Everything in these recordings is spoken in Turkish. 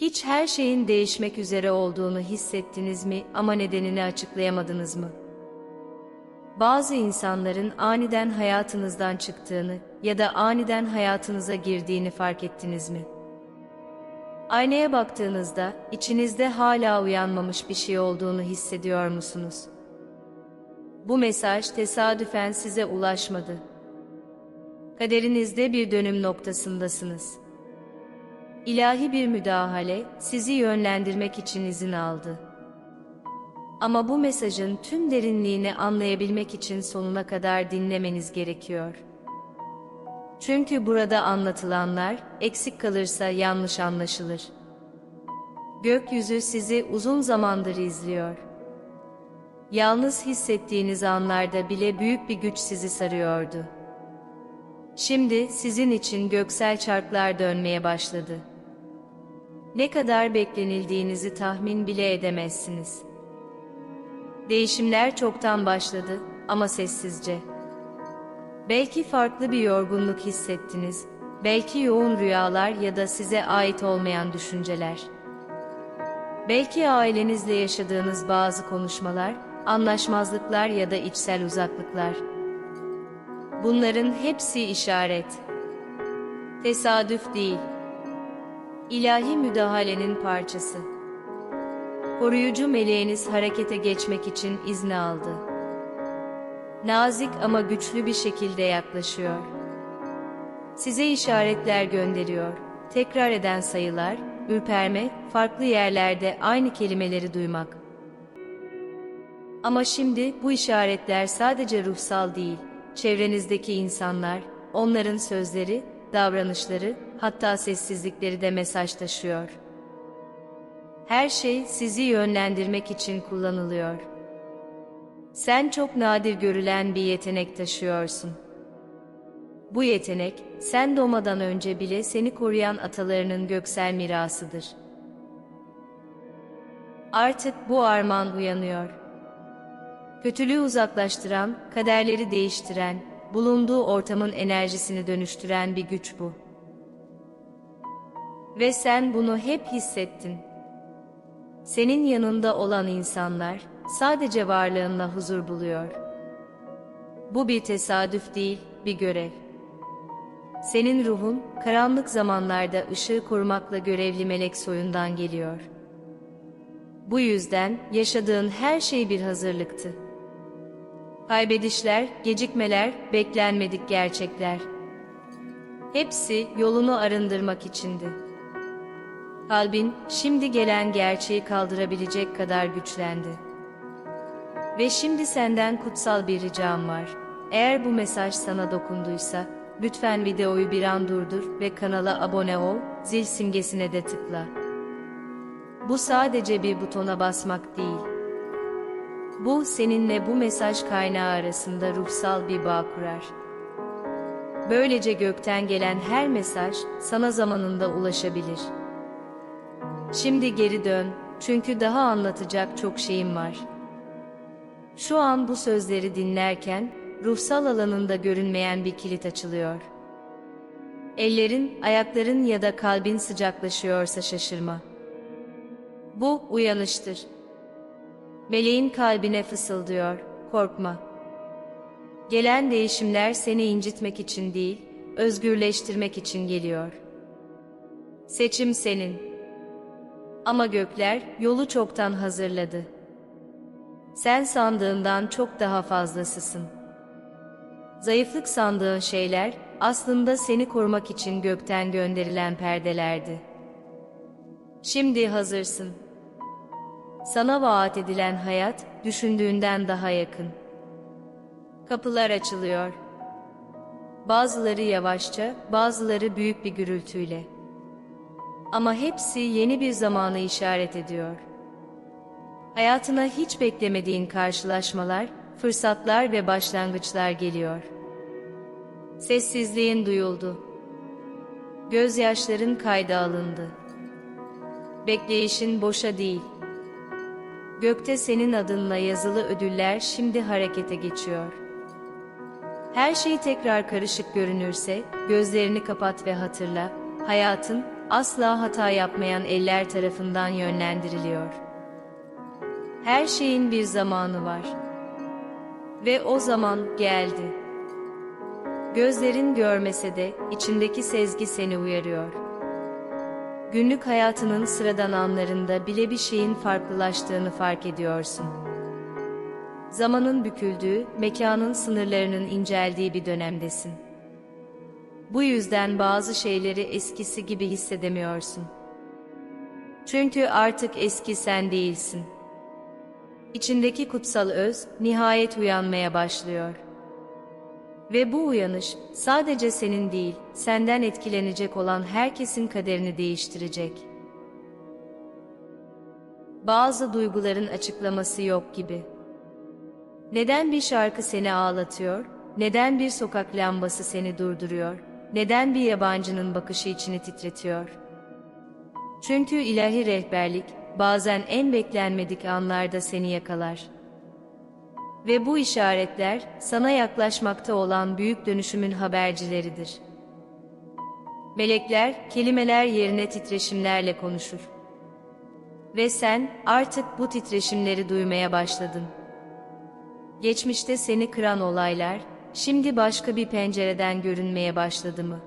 Hiç her şeyin değişmek üzere olduğunu hissettiniz mi ama nedenini açıklayamadınız mı? Bazı insanların aniden hayatınızdan çıktığını ya da aniden hayatınıza girdiğini fark ettiniz mi? Aynaya baktığınızda içinizde hala uyanmamış bir şey olduğunu hissediyor musunuz? Bu mesaj tesadüfen size ulaşmadı. Kaderinizde bir dönüm noktasındasınız. İlahi bir müdahale sizi yönlendirmek için izin aldı. Ama bu mesajın tüm derinliğini anlayabilmek için sonuna kadar dinlemeniz gerekiyor. Çünkü burada anlatılanlar eksik kalırsa yanlış anlaşılır. Gökyüzü sizi uzun zamandır izliyor. Yalnız hissettiğiniz anlarda bile büyük bir güç sizi sarıyordu. Şimdi sizin için göksel çarklar dönmeye başladı. Ne kadar beklenildiğinizi tahmin bile edemezsiniz. Değişimler çoktan başladı ama sessizce. Belki farklı bir yorgunluk hissettiniz, belki yoğun rüyalar ya da size ait olmayan düşünceler. Belki ailenizle yaşadığınız bazı konuşmalar, anlaşmazlıklar ya da içsel uzaklıklar. Bunların hepsi işaret. Tesadüf değil. İlahi müdahalenin parçası. Koruyucu meleğiniz harekete geçmek için izni aldı. Nazik ama güçlü bir şekilde yaklaşıyor. Size işaretler gönderiyor. Tekrar eden sayılar, ürperme, farklı yerlerde aynı kelimeleri duymak. Ama şimdi bu işaretler sadece ruhsal değil, çevrenizdeki insanlar, onların sözleri, davranışları, hatta sessizlikleri de mesaj taşıyor. Her şey sizi yönlendirmek için kullanılıyor. Sen çok nadir görülen bir yetenek taşıyorsun. Bu yetenek, sen doğmadan önce bile seni koruyan atalarının göksel mirasıdır. Artık bu armağan uyanıyor. Kötülüğü uzaklaştıran, kaderleri değiştiren, bulunduğu ortamın enerjisini dönüştüren bir güç bu. Ve sen bunu hep hissettin. Senin yanında olan insanlar sadece varlığınla huzur buluyor. Bu bir tesadüf değil, bir görev. Senin ruhun karanlık zamanlarda ışığı korumakla görevli melek soyundan geliyor. Bu yüzden yaşadığın her şey bir hazırlıktı. Kaybedişler, gecikmeler, beklenmedik gerçekler. Hepsi yolunu arındırmak içindi. Kalbin şimdi gelen gerçeği kaldırabilecek kadar güçlendi. Ve şimdi senden kutsal bir ricam var. Eğer bu mesaj sana dokunduysa, lütfen videoyu bir an durdur ve kanala abone ol, zil simgesine de tıkla. Bu sadece bir butona basmak değil. Bu seninle bu mesaj kaynağı arasında ruhsal bir bağ kurar. Böylece gökten gelen her mesaj sana zamanında ulaşabilir. Şimdi geri dön çünkü daha anlatacak çok şeyim var. Şu an bu sözleri dinlerken ruhsal alanında görünmeyen bir kilit açılıyor. Ellerin, ayakların ya da kalbin sıcaklaşıyorsa şaşırma. Bu uyanıştır. Meleğin kalbine fısıldıyor, korkma. Gelen değişimler seni incitmek için değil, özgürleştirmek için geliyor. Seçim senin. Ama gökler yolu çoktan hazırladı. Sen sandığından çok daha fazlasısın. Zayıflık sandığın şeyler aslında seni korumak için gökten gönderilen perdelerdi. Şimdi hazırsın. Sana vaat edilen hayat düşündüğünden daha yakın. Kapılar açılıyor. Bazıları yavaşça, bazıları büyük bir gürültüyle. Ama hepsi yeni bir zamanı işaret ediyor. Hayatına hiç beklemediğin karşılaşmalar, fırsatlar ve başlangıçlar geliyor. Sessizliğin duyuldu. Gözyaşların kayda alındı. Bekleyişin boşa değil. Gökte senin adınla yazılı ödüller şimdi harekete geçiyor. Her şey tekrar karışık görünürse, gözlerini kapat ve hatırla, hayatın, asla hata yapmayan eller tarafından yönlendiriliyor. Her şeyin bir zamanı var. Ve o zaman geldi. Gözlerin görmese de içindeki sezgi seni uyarıyor. Günlük hayatının sıradan anlarında bile bir şeyin farklılaştığını fark ediyorsun. Zamanın büküldüğü, mekanın sınırlarının inceldiği bir dönemdesin. Bu yüzden bazı şeyleri eskisi gibi hissedemiyorsun. Çünkü artık eski sen değilsin. İçindeki kutsal öz nihayet uyanmaya başlıyor. Ve bu uyanış sadece senin değil, senden etkilenecek olan herkesin kaderini değiştirecek. Bazı duyguların açıklaması yok gibi. Neden bir şarkı seni ağlatıyor? Neden bir sokak lambası seni durduruyor? Neden bir yabancının bakışı içini titretiyor? Çünkü ilahi rehberlik bazen en beklenmedik anlarda seni yakalar. Ve bu işaretler sana yaklaşmakta olan büyük dönüşümün habercileridir. Melekler kelimeler yerine titreşimlerle konuşur. Ve sen artık bu titreşimleri duymaya başladın. Geçmişte seni kıran olaylar, şimdi başka bir pencereden görünmeye başladı mı?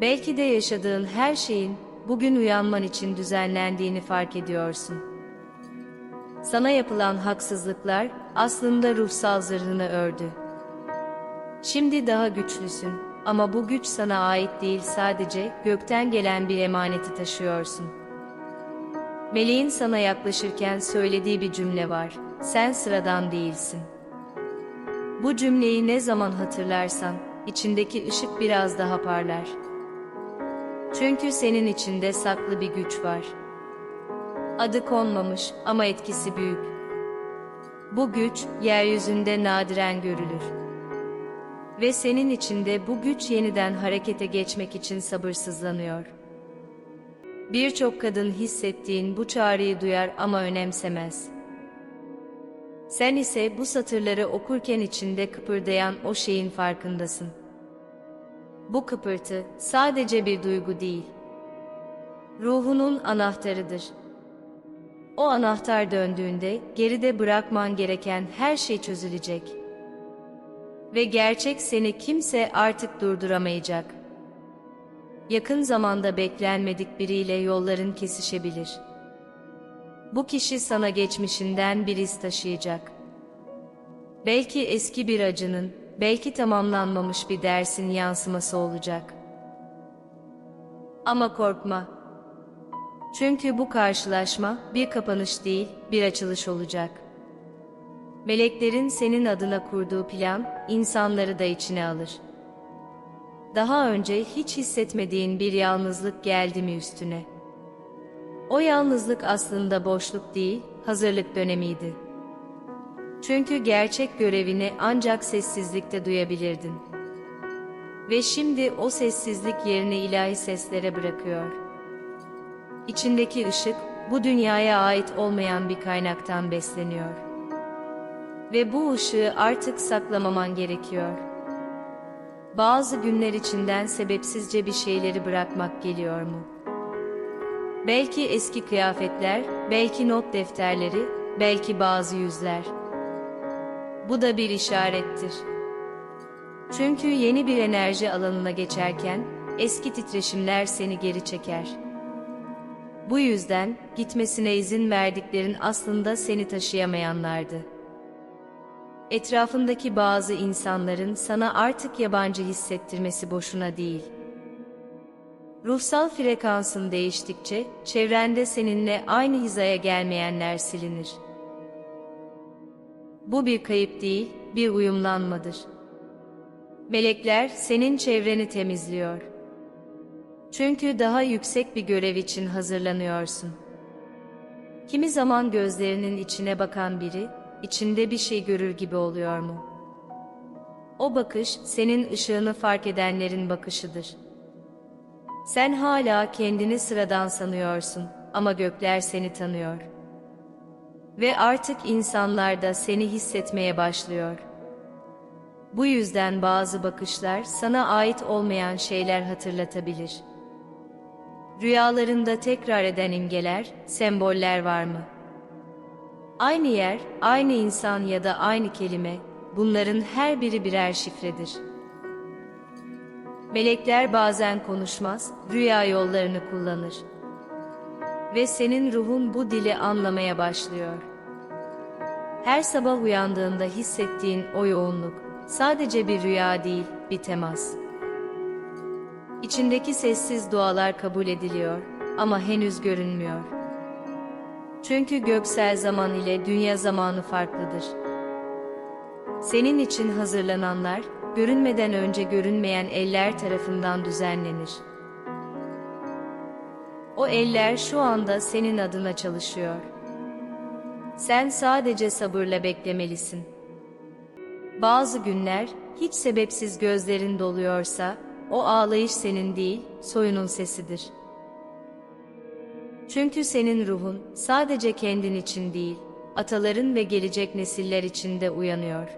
Belki de yaşadığın her şeyin bugün uyanman için düzenlendiğini fark ediyorsun. Sana yapılan haksızlıklar aslında ruhsal zırhını ördü. Şimdi daha güçlüsün ama bu güç sana ait değil sadece gökten gelen bir emaneti taşıyorsun. Meleğin sana yaklaşırken söylediği bir cümle var. Sen sıradan değilsin. Bu cümleyi ne zaman hatırlarsan, içindeki ışık biraz daha parlar. Çünkü senin içinde saklı bir güç var. Adı konmamış ama etkisi büyük. Bu güç, yeryüzünde nadiren görülür. Ve senin içinde bu güç yeniden harekete geçmek için sabırsızlanıyor. Birçok kadın hissettiğin bu çağrıyı duyar ama önemsemez. Sen ise bu satırları okurken içinde kıpırdayan o şeyin farkındasın. Bu kıpırtı sadece bir duygu değil. Ruhunun anahtarıdır. O anahtar döndüğünde geride bırakman gereken her şey çözülecek. Ve gerçek seni kimse artık durduramayacak. Yakın zamanda beklenmedik biriyle yolların kesişebilir. Bu kişi sana geçmişinden bir iz taşıyacak. Belki eski bir acının, belki tamamlanmamış bir dersin yansıması olacak. Ama korkma. Çünkü bu karşılaşma bir kapanış değil, bir açılış olacak. Meleklerin senin adına kurduğu plan, insanları da içine alır. Daha önce hiç hissetmediğin bir yalnızlık geldi mi üstüne? O yalnızlık aslında boşluk değil, hazırlık dönemiydi. Çünkü gerçek görevini ancak sessizlikte duyabilirdin. Ve şimdi o sessizlik yerini ilahi seslere bırakıyor. İçindeki ışık, bu dünyaya ait olmayan bir kaynaktan besleniyor. Ve bu ışığı artık saklamaman gerekiyor. Bazı günler içinden sebepsizce bir şeyleri bırakmak geliyor mu? Belki eski kıyafetler, belki not defterleri, belki bazı yüzler. Bu da bir işarettir. Çünkü yeni bir enerji alanına geçerken eski titreşimler seni geri çeker. Bu yüzden gitmesine izin verdiklerin aslında seni taşıyamayanlardı. Etrafındaki bazı insanların sana artık yabancı hissettirmesi boşuna değil. Ruhsal frekansın değiştikçe çevrende seninle aynı hizaya gelmeyenler silinir. Bu bir kayıp değil, bir uyumlanmadır. Melekler senin çevreni temizliyor. Çünkü daha yüksek bir görev için hazırlanıyorsun. Kimi zaman gözlerinin içine bakan biri, içinde bir şey görür gibi oluyor mu? O bakış, senin ışığını fark edenlerin bakışıdır. Sen hala kendini sıradan sanıyorsun ama gökler seni tanıyor.'' Ve artık insanlar da seni hissetmeye başlıyor. Bu yüzden bazı bakışlar sana ait olmayan şeyler hatırlatabilir. Rüyalarında tekrar eden imgeler, semboller var mı? Aynı yer, aynı insan ya da aynı kelime, bunların her biri birer şifredir. Melekler bazen konuşmaz, rüya yollarını kullanır. Ve senin ruhun bu dili anlamaya başlıyor. Her sabah uyandığında hissettiğin o yoğunluk, sadece bir rüya değil, bir temas. İçindeki sessiz dualar kabul ediliyor ama henüz görünmüyor. Çünkü göksel zaman ile dünya zamanı farklıdır. Senin için hazırlananlar, görünmeden önce görünmeyen eller tarafından düzenlenir. O eller şu anda senin adına çalışıyor. Sen sadece sabırla beklemelisin. Bazı günler hiç sebepsiz gözlerin doluyorsa, o ağlayış senin değil, soyunun sesidir. Çünkü senin ruhun sadece kendin için değil, ataların ve gelecek nesiller için de uyanıyor.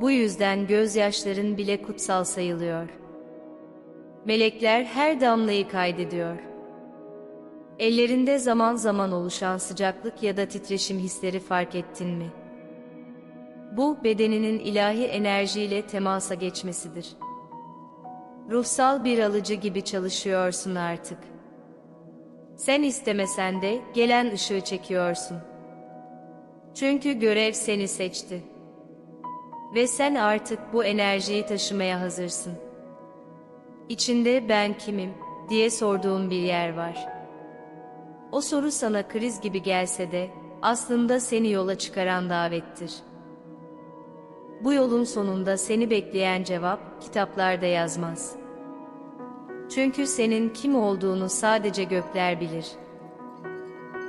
Bu yüzden gözyaşların bile kutsal sayılıyor. Melekler her damlayı kaydediyor. Ellerinde zaman zaman oluşan sıcaklık ya da titreşim hisleri fark ettin mi? Bu bedeninin ilahi enerjiyle temasa geçmesidir. Ruhsal bir alıcı gibi çalışıyorsun artık. Sen istemesen de gelen ışığı çekiyorsun. Çünkü görev seni seçti. Ve sen artık bu enerjiyi taşımaya hazırsın. İçinde ben kimim diye sorduğum bir yer var. O soru sana kriz gibi gelse de aslında seni yola çıkaran davettir. Bu yolun sonunda seni bekleyen cevap kitaplarda yazmaz. Çünkü senin kim olduğunu sadece gökler bilir.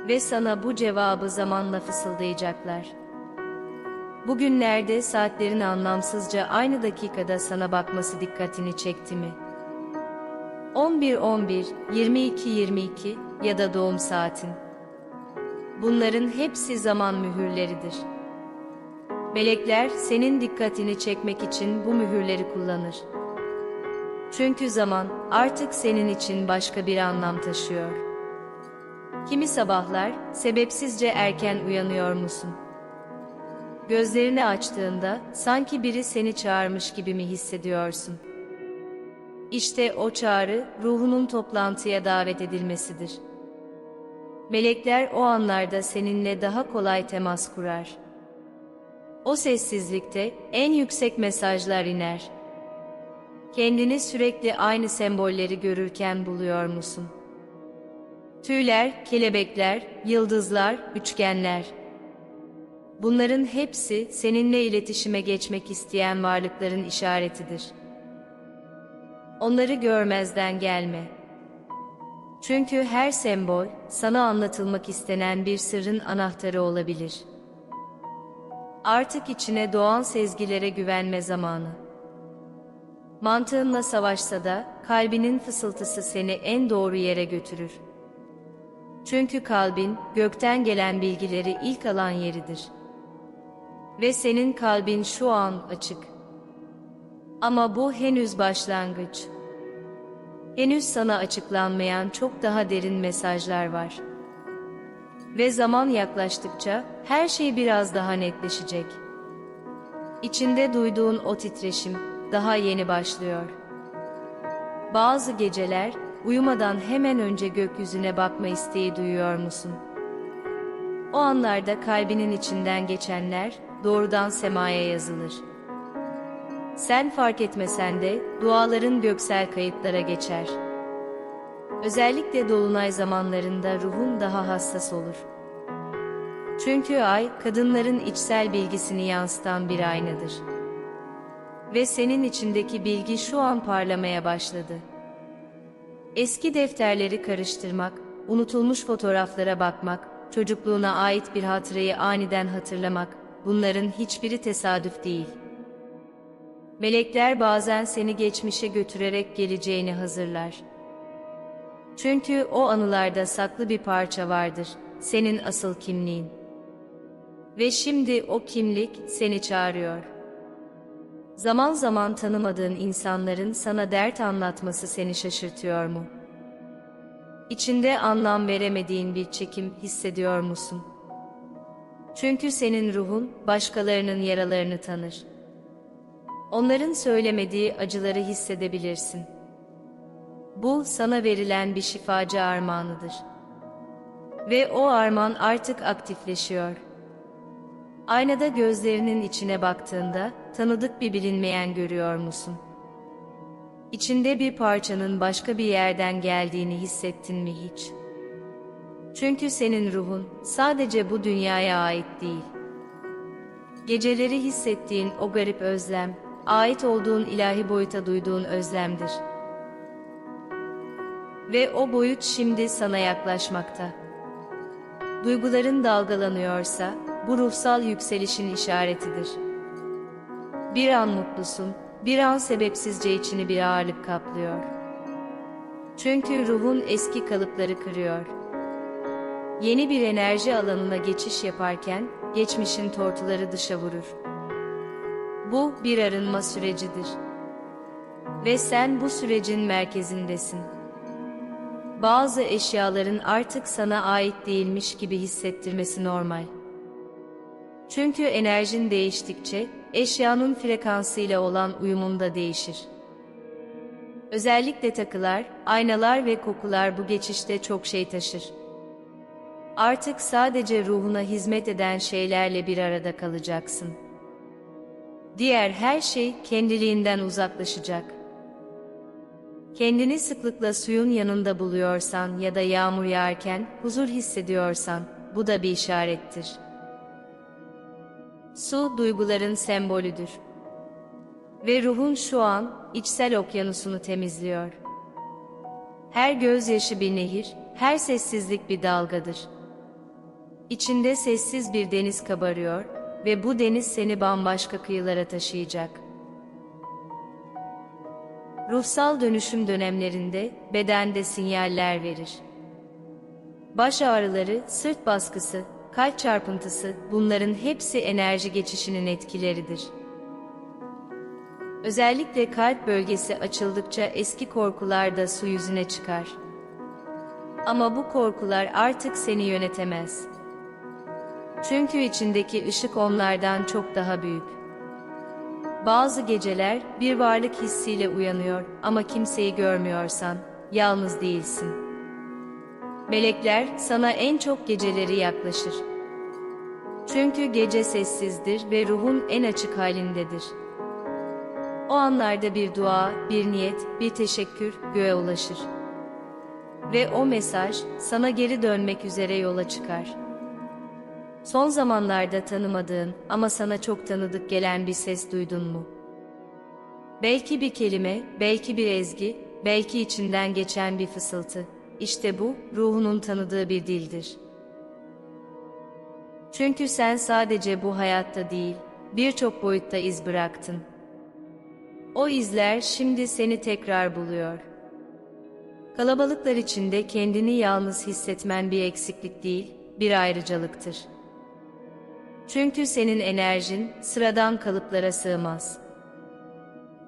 Ve sana bu cevabı zamanla fısıldayacaklar. Bugünlerde saatlerin anlamsızca aynı dakikada sana bakması dikkatini çekti mi? 11-11, 22-22 ya da doğum saatin. Bunların hepsi zaman mühürleridir. Melekler senin dikkatini çekmek için bu mühürleri kullanır. Çünkü zaman artık senin için başka bir anlam taşıyor. Kimi sabahlar sebepsizce erken uyanıyor musun? Gözlerini açtığında sanki biri seni çağırmış gibi mi hissediyorsun? İşte o çağrı ruhunun toplantıya davet edilmesidir. Melekler o anlarda seninle daha kolay temas kurar. O sessizlikte en yüksek mesajlar iner. Kendini sürekli aynı sembolleri görürken buluyor musun? Tüyler, kelebekler, yıldızlar, üçgenler. Bunların hepsi seninle iletişime geçmek isteyen varlıkların işaretidir. Onları görmezden gelme. Çünkü her sembol sana anlatılmak istenen bir sırrın anahtarı olabilir. Artık içine doğan sezgilere güvenme zamanı. Mantığınla savaşsa da kalbinin fısıltısı seni en doğru yere götürür. Çünkü kalbin gökten gelen bilgileri ilk alan yeridir. Ve senin kalbin şu an açık. Ama bu henüz başlangıç. Henüz sana açıklanmayan çok daha derin mesajlar var. Ve zaman yaklaştıkça her şey biraz daha netleşecek. İçinde duyduğun o titreşim daha yeni başlıyor. Bazı geceler uyumadan hemen önce gökyüzüne bakma isteği duyuyor musun? O anlarda kalbinin içinden geçenler doğrudan semaya yazılır. Sen fark etmesen de duaların göksel kayıtlara geçer. Özellikle dolunay zamanlarında ruhun daha hassas olur. Çünkü ay kadınların içsel bilgisini yansıtan bir aynadır. Ve senin içindeki bilgi şu an parlamaya başladı. Eski defterleri karıştırmak, unutulmuş fotoğraflara bakmak, çocukluğuna ait bir hatırayı aniden hatırlamak, bunların hiçbiri tesadüf değil. Melekler bazen seni geçmişe götürerek geleceğini hazırlar. Çünkü o anılarda saklı bir parça vardır, senin asıl kimliğin. Ve şimdi o kimlik seni çağırıyor. Zaman zaman tanımadığın insanların sana dert anlatması seni şaşırtıyor mu? İçinde anlam veremediğin bir çekim hissediyor musun? Çünkü senin ruhun başkalarının yaralarını tanır. Onların söylemediği acıları hissedebilirsin. Bu sana verilen bir şifacı armağanıdır. Ve o armağan artık aktifleşiyor. Aynada gözlerinin içine baktığında tanıdık bir bilinmeyen görüyor musun? İçinde bir parçanın başka bir yerden geldiğini hissettin mi hiç? Çünkü senin ruhun sadece bu dünyaya ait değil. Geceleri hissettiğin o garip özlem, ait olduğun ilahi boyuta duyduğun özlemdir. Ve o boyut şimdi sana yaklaşmakta. Duyguların dalgalanıyorsa, bu ruhsal yükselişin işaretidir. Bir an mutlusun, bir an sebepsizce içini bir ağırlık kaplıyor. Çünkü ruhun eski kalıpları kırıyor. Yeni bir enerji alanına geçiş yaparken, geçmişin tortuları dışa vurur. Bu bir arınma sürecidir. Ve sen bu sürecin merkezindesin. Bazı eşyaların artık sana ait değilmiş gibi hissettirmesi normal. Çünkü enerjin değiştikçe eşyanın frekansıyla olan uyumun da değişir. Özellikle takılar, aynalar ve kokular bu geçişte çok şey taşır. Artık sadece ruhuna hizmet eden şeylerle bir arada kalacaksın. Diğer her şey kendiliğinden uzaklaşacak. Kendini sıklıkla suyun yanında buluyorsan ya da yağmur yağarken huzur hissediyorsan bu da bir işarettir. Su duyguların sembolüdür. Ve ruhun şu an içsel okyanusunu temizliyor. Her gözyaşı bir nehir, her sessizlik bir dalgadır. İçinde sessiz bir deniz kabarıyor ve bu deniz seni bambaşka kıyılara taşıyacak. Ruhsal dönüşüm dönemlerinde bedende sinyaller verir. Baş ağrıları, sırt baskısı, kalp çarpıntısı bunların hepsi enerji geçişinin etkileridir. Özellikle kalp bölgesi açıldıkça eski korkular da su yüzüne çıkar. Ama bu korkular artık seni yönetemez. Çünkü içindeki ışık onlardan çok daha büyük. Bazı geceler bir varlık hissiyle uyanıyor ama kimseyi görmüyorsan yalnız değilsin. Melekler sana en çok geceleri yaklaşır. Çünkü gece sessizdir ve ruhun en açık halindedir. O anlarda bir dua, bir niyet, bir teşekkür göğe ulaşır. Ve o mesaj sana geri dönmek üzere yola çıkar. Son zamanlarda tanımadığın ama sana çok tanıdık gelen bir ses duydun mu? Belki bir kelime, belki bir ezgi, belki içinden geçen bir fısıltı. İşte bu, ruhunun tanıdığı bir dildir. Çünkü sen sadece bu hayatta değil, birçok boyutta iz bıraktın. O izler şimdi seni tekrar buluyor. Kalabalıklar içinde kendini yalnız hissetmen bir eksiklik değil, bir ayrıcalıktır. Çünkü senin enerjin sıradan kalıplara sığmaz.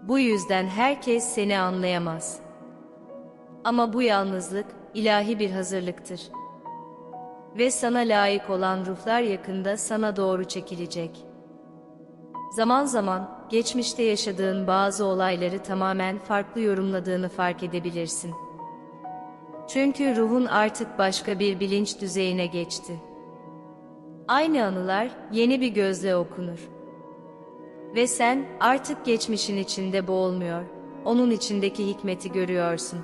Bu yüzden herkes seni anlayamaz. Ama bu yalnızlık ilahi bir hazırlıktır. Ve sana layık olan ruhlar yakında sana doğru çekilecek. Zaman zaman geçmişte yaşadığın bazı olayları tamamen farklı yorumladığını fark edebilirsin. Çünkü ruhun artık başka bir bilinç düzeyine geçti. Aynı anılar yeni bir gözle okunur. Ve sen artık geçmişin içinde boğulmuyor, onun içindeki hikmeti görüyorsun.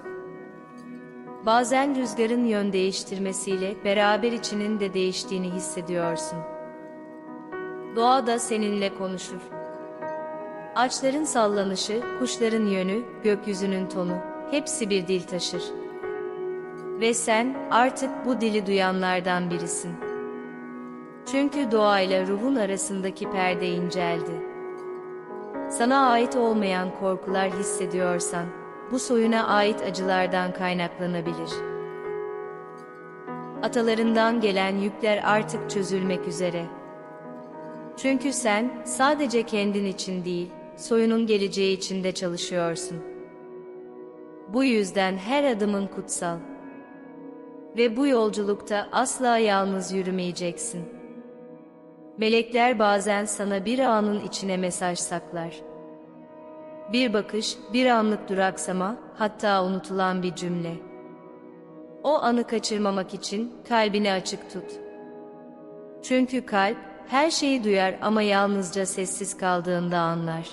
Bazen rüzgarın yön değiştirmesiyle beraber içinin de değiştiğini hissediyorsun. Doğa da seninle konuşur. Ağaçların sallanışı, kuşların yönü, gökyüzünün tonu, hepsi bir dil taşır. Ve sen artık bu dili duyanlardan birisin. Çünkü doğayla ruhun arasındaki perde inceldi. Sana ait olmayan korkular hissediyorsan, bu soyuna ait acılardan kaynaklanabilir. Atalarından gelen yükler artık çözülmek üzere. Çünkü sen sadece kendin için değil, soyunun geleceği için de çalışıyorsun. Bu yüzden her adımın kutsal. Ve bu yolculukta asla yalnız yürümeyeceksin. Melekler bazen sana bir anın içine mesaj saklar. Bir bakış, bir anlık duraksama, hatta unutulan bir cümle. O anı kaçırmamak için kalbini açık tut. Çünkü kalp her şeyi duyar ama yalnızca sessiz kaldığında anlar.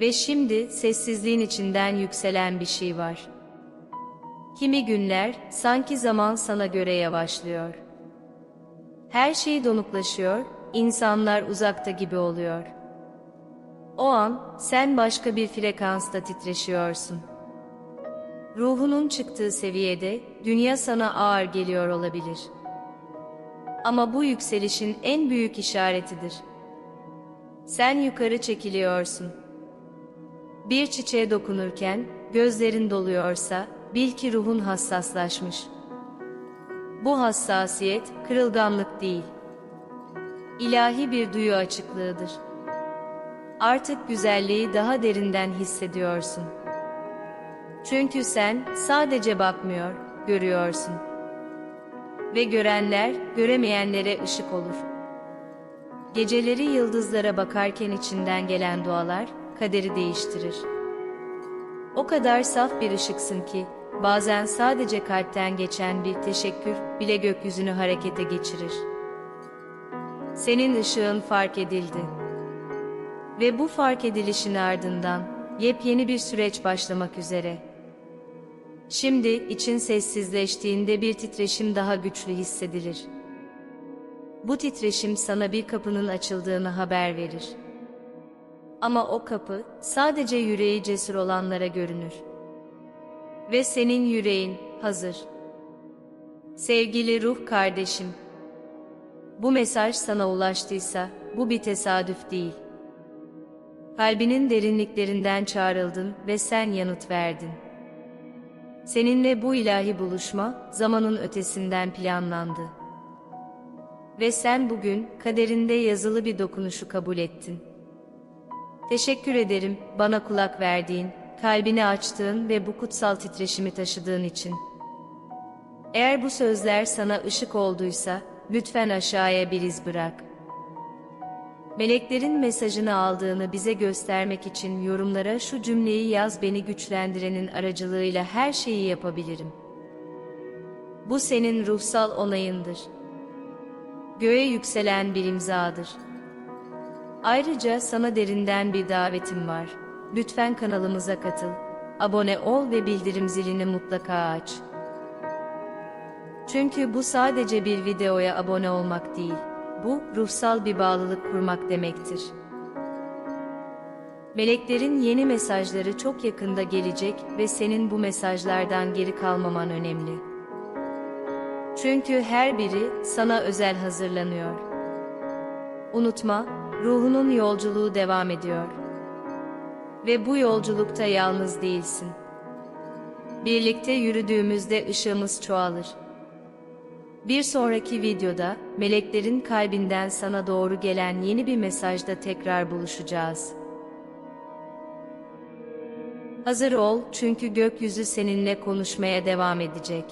Ve şimdi sessizliğin içinden yükselen bir şey var. Kimi günler sanki zaman sana göre yavaşlıyor. Her şey donuklaşıyor, insanlar uzakta gibi oluyor. O an sen başka bir frekansta titreşiyorsun. Ruhunun çıktığı seviyede dünya sana ağır geliyor olabilir. Ama bu yükselişin en büyük işaretidir. Sen yukarı çekiliyorsun. Bir çiçeğe dokunurken gözlerin doluyorsa bil ki ruhun hassaslaşmış. Bu hassasiyet kırılganlık değil. İlahi bir duyu açıklığıdır. Artık güzelliği daha derinden hissediyorsun. Çünkü sen sadece bakmıyor, görüyorsun. Ve görenler göremeyenlere ışık olur. Geceleri yıldızlara bakarken içinden gelen dualar kaderi değiştirir. O kadar saf bir ışıksın ki bazen sadece kalpten geçen bir teşekkür bile gökyüzünü harekete geçirir. Senin ışığın fark edildi. Ve bu fark edilişin ardından yepyeni bir süreç başlamak üzere. Şimdi için sessizleştiğinde bir titreşim daha güçlü hissedilir. Bu titreşim sana bir kapının açıldığını haber verir. Ama o kapı sadece yüreği cesur olanlara görünür. Ve senin yüreğin hazır. Sevgili ruh kardeşim, bu mesaj sana ulaştıysa bu bir tesadüf değil. Kalbinin derinliklerinden çağrıldın ve sen yanıt verdin. Seninle bu ilahi buluşma zamanın ötesinden planlandı. Ve sen bugün kaderinde yazılı bir dokunuşu kabul ettin. Teşekkür ederim bana kulak verdiğin, kalbini açtığın ve bu kutsal titreşimi taşıdığın için. Eğer bu sözler sana ışık olduysa, lütfen aşağıya bir iz bırak. Meleklerin mesajını aldığını bize göstermek için yorumlara şu cümleyi yaz beni güçlendirenin aracılığıyla her şeyi yapabilirim. Bu senin ruhsal onayındır. Göğe yükselen bir imzadır. Ayrıca sana derinden bir davetim var. Lütfen kanalımıza katıl, abone ol ve bildirim zilini mutlaka aç. Çünkü bu sadece bir videoya abone olmak değil, bu ruhsal bir bağlılık kurmak demektir. Meleklerin yeni mesajları çok yakında gelecek ve senin bu mesajlardan geri kalmaman önemli. Çünkü her biri sana özel hazırlanıyor. Unutma, ruhunun yolculuğu devam ediyor. Ve bu yolculukta yalnız değilsin. Birlikte yürüdüğümüzde ışığımız çoğalır. Bir sonraki videoda meleklerin kalbinden sana doğru gelen yeni bir mesajda tekrar buluşacağız. Hazır ol çünkü gökyüzü seninle konuşmaya devam edecek.